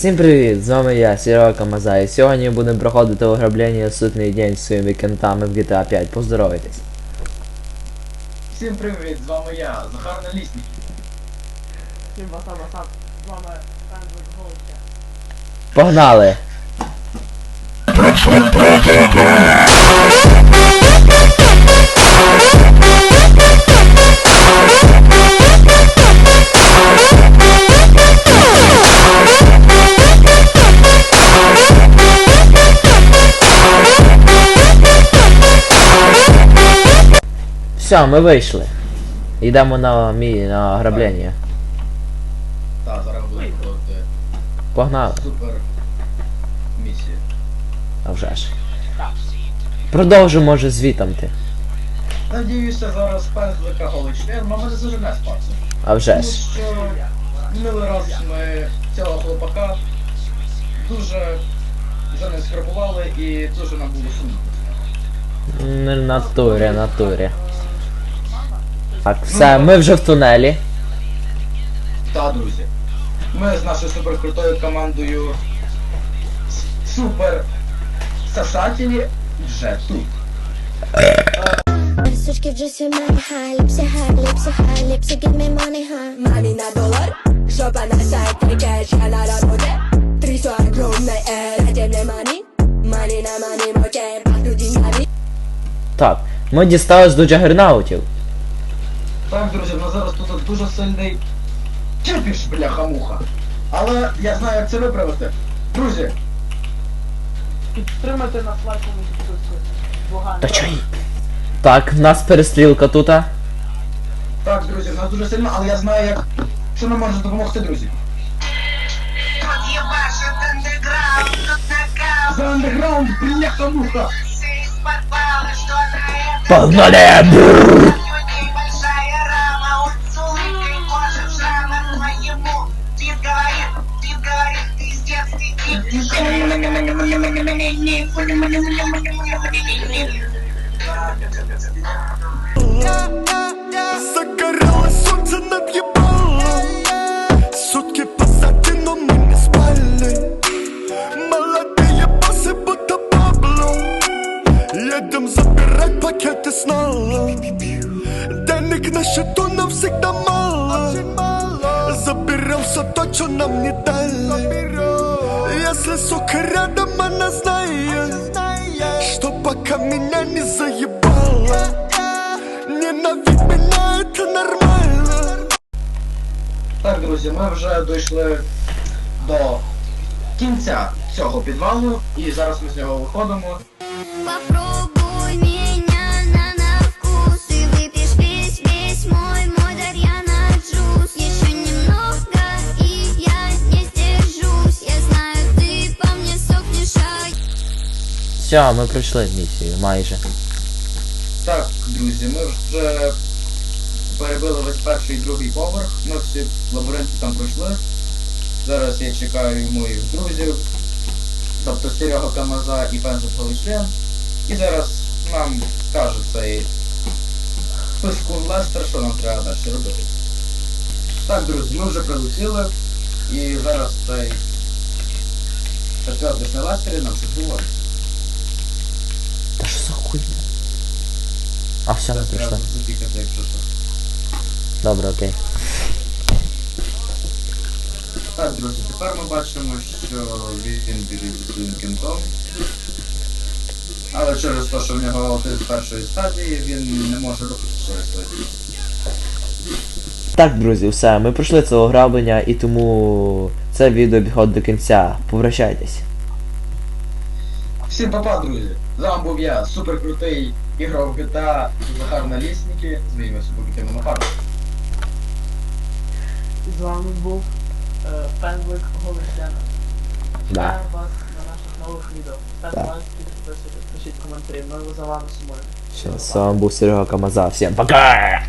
Всім привіт! З вами я, Серега Камаза, і сьогодні будемо проходити ограблення сутний день з своїми кентами в GTA 5. Поздоровайтесь. Всім привіт, з вами я, Захар Налісник. Всім васаб, васаб. З вами Фензик Голча. Погнали! Все, ми вийшли. Йдемо на мій на ограблення. Так, зараз будемо проходити Погнали. супер місію. А вже ж. Продовжу, може, звітом ти. Надіюся, зараз пензлика голий член, мама не зажене спати. А вже Тому ж. що минулий раз ми цього хлопака дуже за ним скрабували і дуже нам було сумно. Не натурі, натурі. Так, все, ми вже в тунелі. Та, друзі. Ми з нашою суперкрутою командою Супер Сосателі вже тут. Сучки в джусі мамі хай, ліпсі хай, ліпсі хай, ліпсі give me money high Мамі на долар, жопа на сайт, кеш, я на работе Трясу огромной эр, дайте мне мани Мани на мани, моке, пахну деньгами Так, ми дістались до джагернаутів. Так, друзі, в нас зараз тут дуже сильний кіпіш, бляха-муха. Але я знаю, як це виправити. Друзі, Підтримайте нас лайком і підпискою. Та чай. Так, в нас перестрілка тут. так, друзі, в нас дуже сильно, але я знаю, як. Що нам може допомогти, друзі? За андеграунд, бляха-муха! Погнали! пиздец, ты Загорелось солнце над ебалом Сутки позади, но мы не спали Молодые боссы, будто Пабло Едем забирать пакеты с налом Денег на счету нам всегда мало Заберем все то, что нам не дали Если, сука, рядом она знает Что пока меня не заебало Ненавидь меня, это нормально Так, друзі, ми вже дійшли до кінця цього підвалу, і зараз ми з нього виходимо. Попробуй Все, ми пройшли місію, майже. Так, друзі, ми вже перебили весь перший і другий поверх. Ми всі лабіринти там пройшли. Зараз я чекаю моїх друзів, тобто Серега Камаза і Пензик Голичлен. І зараз нам каже цей пискун Лестер, що нам треба далі робити. Так, друзі, ми вже прилетіли і зараз цей Петро на Лестері нам щось говорить. Та що за хуйня? Запікати, якщо що. Добре, окей. Так, друзі, тепер ми бачимо, що він біжить з своїм кінтом. Але через те, що в нього аутизм першої стадії, він не може рухатися швидко. Так, друзі, все, ми пройшли це ограблення і тому це відео підходить до кінця. Попрощайтесь. Всім папа, друзі! З вами був я, суперкрутий ігрок GTA Захар Налісники з моїми суперкрутими напарниками. І з вами був е, Фензик Голищена. Да. Чекаємо вас на наших нових відео. Ставте Да. лайки, підписуйтесь, пишіть коментарі. Ми за вами сумуємо. Все, з вами був Серега Камаза. Всім пока!